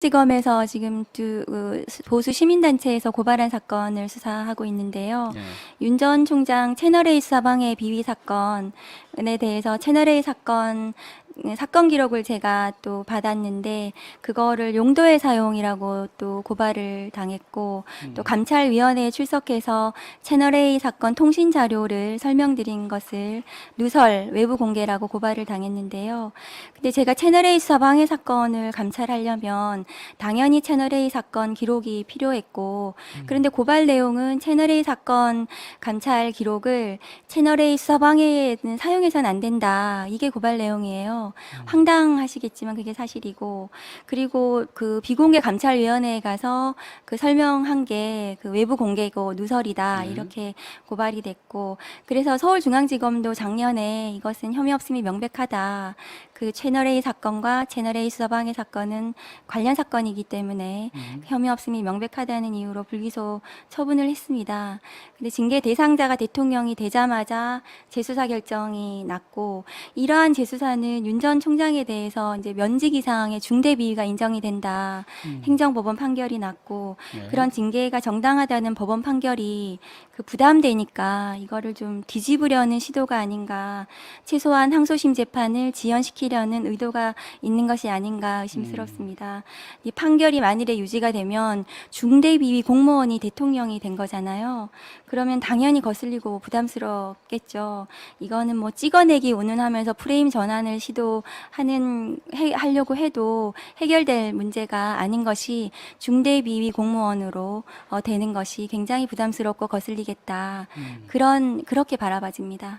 지검에서 지금 두 어, 보수 시민단체에서 고발한 사건을 수사하고 있는데요. 네. 윤전 총장 채널A 수사방해 비위 사건에 대해서 채널A 사건 음, 사건 기록을 제가 또 받았는데 그거를 용도의 사용이라고 또 고발을 당했고 또 감찰위원회에 출석해서 채널A 사건 통신 자료를 설명드린 것을 누설 외부 공개라고 고발을 당했는데요. 근데 제가 채널A 수사 방해 사건을 감찰하려면 당연히 채널A 사건 기록이 필요했고 그런데 고발 내용은 채널A 사건 감찰 기록을 채널A 수사방해에는 사용해서는 안 된다. 이게 고발 내용이에요. 황당하시겠지만 그게 사실이고 그리고 그 비공개 감찰위원회에 가서 그 설명한 게 그 외부 공개고 누설이다 음. 이렇게 고발이 됐고 그래서 서울중앙지검도 작년에 이것은 혐의 없음이 명백하다. 그 채널A 사건과 채널A 수사방해 사건은 관련 사건이기 때문에 음. 혐의 없음이 명백하다는 이유로 불기소 처분을 했습니다. 근데 징계 대상자가 대통령이 되자마자 재수사 결정이 났고 이러한 재수사는 윤 전 총장에 대해서 이제 면직 이상의 중대 비위가 인정이 된다. 음. 행정법원 판결이 났고 네. 그런 징계가 정당하다는 법원 판결이 그 부담되니까 이거를 좀 뒤집으려는 시도가 아닌가. 최소한 항소심 재판을 지연시키려는 의도가 있는 것이 아닌가 의심스럽습니다. 이 판결이 만일에 유지가 되면 중대 비위 공무원이 대통령이 된 거잖아요. 그러면 당연히 거슬리고 부담스럽겠죠. 이거는 뭐 찍어내기 운운하면서 프레임 전환을 시도하는 해, 하려고 해도 해결될 문제가 아닌 것이 중대 비위 공무원으로 어, 되는 것이 굉장히 부담스럽고 거슬리겠다. 음. 그런 그렇게 바라봐집니다.